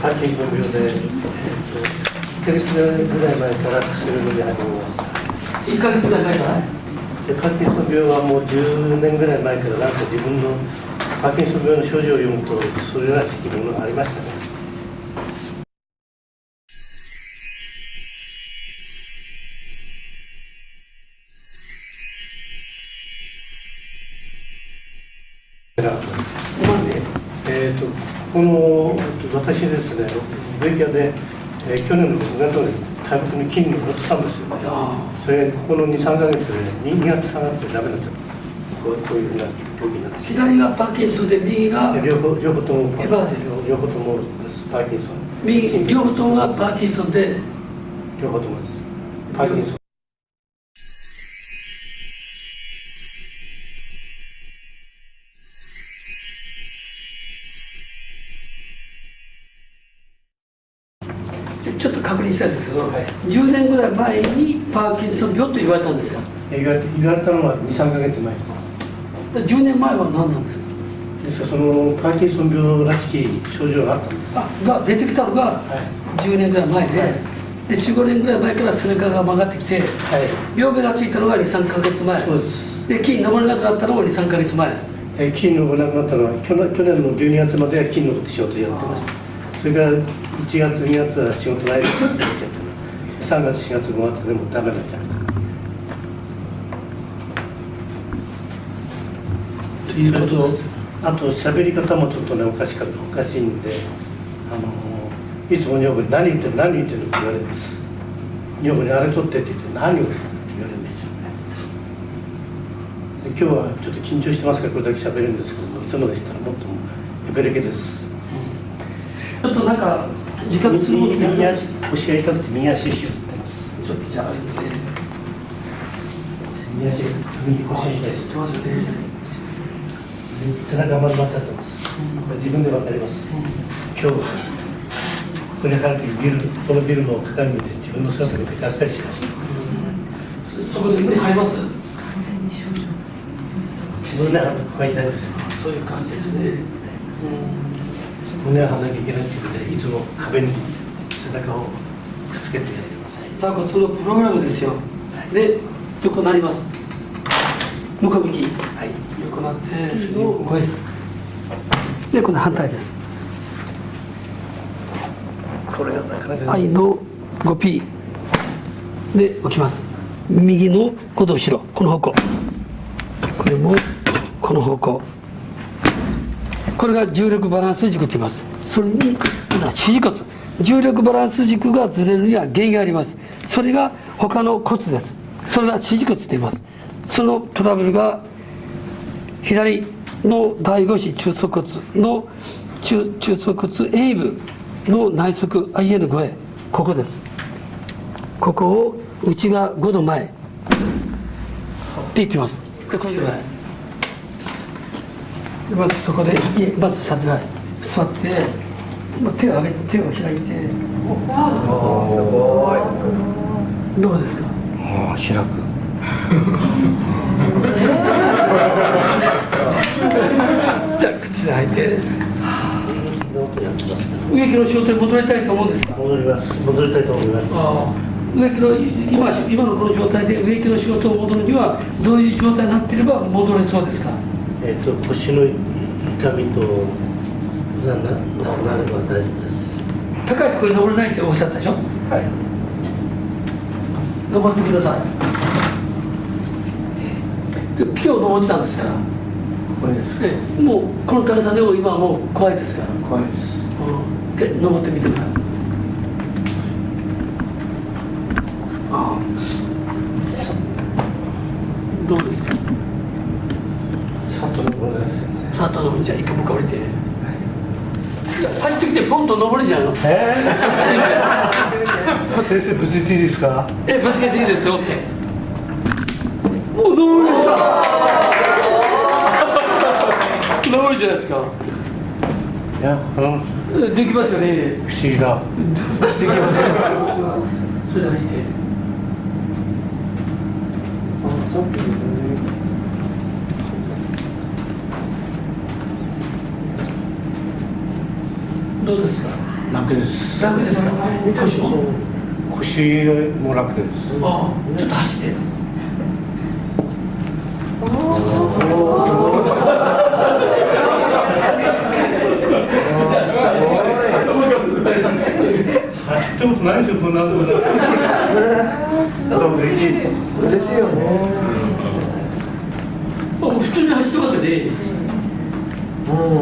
パーキンソン病で、えっと、1ヶ月ぐらい前から薬を飲み始めました。1ヶ月ぐらい前からでパーキンソン病はもう10年ぐらい前からなんか自分のパーキンソン病の症状を読むとそれらしきものがありましたね。なんでえー、とこの私ですね、ベキアで、えー去年の6月に大仏に筋肉を落としたんですよ、あそれこの2、3ヶ月で、2月、3月でダメになっちゃった、こうこういうふうな病気になって。左がパーキンソンで右がで両方両方ともエバーで両方ともです。パーキンソン、右両方ともがパーキンソンで。両方ともです、パーキンソン。ちょっと確認したいんですけど、はい10年ぐらい前にパーキンソン病と言われたんですか？言われたのは2、3ヶ月前。10年前は何なんですか？ですからそのパーキンソン病らしき症状があった。んです。あが出てきたのがはい。10年ぐらい前で、はい。で45年ぐらい前から背中が曲がってきてはい。病名がついたのが23か月前。そうです。で金登れなくなったのも23か月前。えー金のがなくなったのは去年の12月までは金の仕事やってましたそれから1月2月は仕事ないですって言っちゃった3月4月5月でもダメになっちゃったということあと喋り方もちょっとねおかしかったおかしいんであのいつも女房に何言ってる何言ってるって言われるんです女房にあれ取ってって言って何を言われるんですよねで今日はちょっと緊張してますからこれだけ喋るんですけどもいつもでしたらもっとエベレケです。なんか自覚すること右右足腰が痛くて右足を引きずってますちょっとじゃああれで右足右腰が痛いです知ってますよね背中丸まってますこれ自分でわかりますうん今日ここに入る時ビルこのビルの鏡見て自分の姿見てがっかりしました。そこで無理入ります胸張ってここが痛いですそういう感じですねうん胸を張らなきゃいけないって言っていつも壁に背中をくっつけてやってます。さあこのプログラムですよ。で横なります向こう右はい横なってですでこれ反対です。これがなかなか、愛の 5P で起きます。右の5度後ろ。この方向。これもこの方向これが重力バランス軸と言います。それに今支持骨。重力バランス軸がずれるには原因があります。それが他の骨です。それが支持骨と言います。そのトラブルが左の第五子中足骨の中中足骨 A 部の内側 IN5 へここです。ここを内が5度前って言ってます。でこまずそこでいえまず座ってください座ってまあ手を上げて手を開いてどうですかああ開く。じゃあ口で吐いて植木の仕事に戻りたいと思うんですか戻ります戻りたいと思います植木の今今のこの状態で植木の仕事を戻るにはどういう状態になっていれば戻れそうですかえっ、と腰の痛みとがなななれば大丈夫です。高いところに登れないっておっしゃったでしょ？はい。登ってください。で今日登ってたんですから。これです。ええもうこの高さでも今はもう怖いですから、怖いです。うん。で登ってみてください。ああどうですかさっと登りますよねさっと登るじゃあ一回もう一回降りて。じゃあ走ってきてポンと登るんじゃないの？えー、先生無事でいいですか？えぶつけていいですよって。お登る。登るじゃないですか。いやうん。えできますよね。不思議だ。できますよ。それで入って。どうですか楽です。楽ですか？腰も？腰も楽です。ああちょっと走って。走ったことないですよこんなのだから嬉しい嬉しいよねあ普通に走ってますよね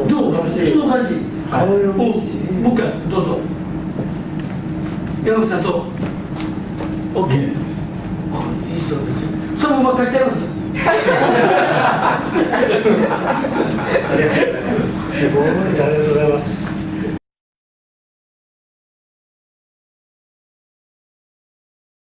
どう？素晴らしい。その感じ顔色もい。いしもう一回どうぞ。山口さんと。OK あいいそうですよ。そのまま勝っちゃいます